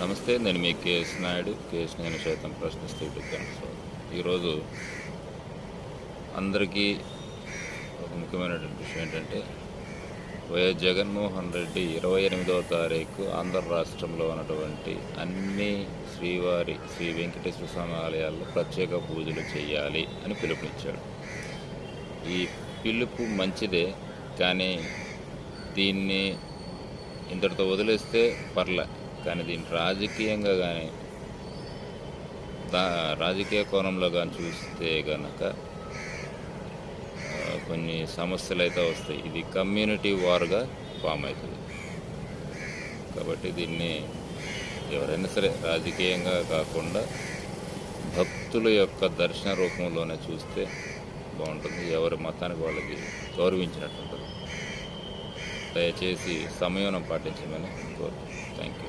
నమస్తే నేను మీ KS Naidu. KS నేను సైతం ప్రశ్నిస్తూ యూట్యూబ్ ఈరోజు అందరికీ ఒక ముఖ్యమైనటువంటి విషయం ఏంటంటే వైఎస్ జగన్మోహన్ రెడ్డి ఇరవై ఎనిమిదవ తారీఖు ఆంధ్ర రాష్ట్రంలో ఉన్నటువంటి అన్ని శ్రీవారి శ్రీ వెంకటేశ్వర స్వామి ఆలయాల్లో ప్రత్యేక పూజలు చేయాలి అని పిలుపునిచ్చాడు. ఈ పిలుపు మంచిదే కానీ దీన్ని ఇంతటితో వదిలేస్తే పర్లే. కానీ దీన్ని రాజకీయంగా కానీ దా రాజకీయ కోణంలో కానీ చూస్తే కనుక కొన్ని సమస్యలు అయితే వస్తాయి. ఇది కమ్యూనిటీ వార్గా ఫామ్ అవుతుంది. కాబట్టి దీన్ని ఎవరైనా సరే రాజకీయంగా కాకుండా భక్తుల యొక్క దర్శన రూపంలోనే చూస్తే బాగుంటుంది. ఎవరి మతానికి వాళ్ళకి గౌరవించినట్టు ఉంటుంది దయచేసి సమయం పాటించమని కోరు థ్యాంక్ యూ